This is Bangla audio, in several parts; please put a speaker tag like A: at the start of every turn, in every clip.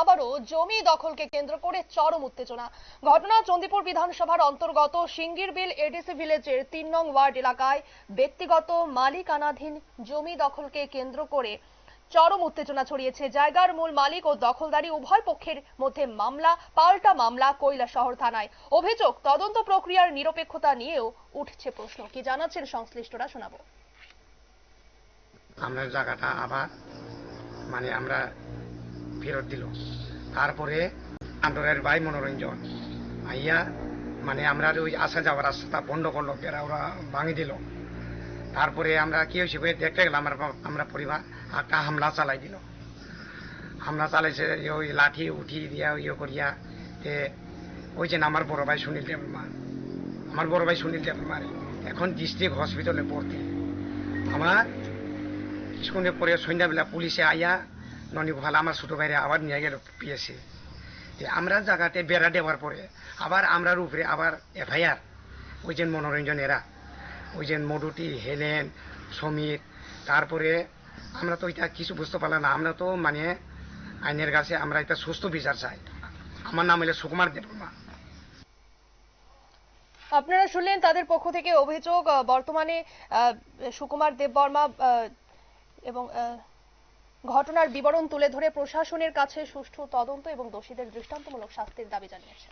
A: আবারও জমি দখলকে কেন্দ্র করে চরম উত্তেজনা। ঘটনা চণ্ডীপুর বিধানসভার অন্তর্গত সিঙ্গিরবিল এডিসি ভিলেজের তিন নং ওয়ার্ড এলাকায় ব্যক্তিগত মালিকানাধীন জমি দখলকে কেন্দ্র করে চরম উত্তেজনা ছড়িয়েছে। জায়গার মূল মালিক ও দখলদারি উভয় পক্ষের মধ্যে মামলা, পাল্টা মামলা কৈলা শহর থানায়। অভিযোগ, তদন্ত প্রক্রিয়ার নিরপেক্ষতা নিয়েও উঠছে প্রশ্ন। কি জানাচ্ছেন সংশ্লিষ্টরা শোনাবো।
B: আমরা জায়গাটা আবার মানে আমরা ফেরত দিল। তারপরে আন্দোলনের ভাই মনোরঞ্জন আইয়া মানে আমরা ওই আসা যাওয়ার রাস্তা বন্ধ করল বেড়া ওরা ভাঙি দিল। তারপরে আমরা কি হয়েছে দেখতে গেলাম আমরা আমরা পরিবার একটা হামলা চালাই দিল। হামলা চালাইছে ওই লাঠি উঠি দিয়া ইয়ে করিয়া, তে ওই যে আমার বড় ভাই সুনীল দেবমা, আমার বড় ভাই সুনীল দেবমার এখন ডিস্ট্রিক্ট হসপিটালে ভর্তি। আমার কিছুক্ষণের পরে সন্ধ্যাবেলা পুলিশে আইয়া ননি গোপাল, আমার ছোট ভাইরে আবার নিয়ে গেল পিএসসি। আমরা জায়গাতে বেড়া দেওয়ার পরে আবার আমরার উপরে আবার এফআইআর। ওই যে মনোরঞ্জন এরা, ওই যে মডুটি হেলেন, সমীর, তারপরে আমরা তো এটা কিছু বুঝতে পারলাম না, আমরা তো মানে আইনের কাছে আমরা এটা সুস্থ বিচার চাই। আমার নাম হলো সুকুমার দেবমা
A: আপনারা শুনলেন তাদের পক্ষ থেকে অভিযোগ বর্তমানে সুকুমার দেববর্মা এবং ঘটনার বিবরণ তুলে ধরে প্রশাসনের কাছে সুষ্ঠু তদন্ত এবং দোষীদের দৃষ্টান্তমূলক শাস্তির দাবি জানিয়েছে।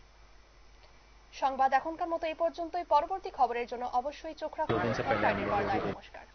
A: সংবাদ এখনকার মতো এই পর্যন্তই। পরবর্তী খবরের জন্য অবশ্যই চোখ রাখুন। নমস্কার।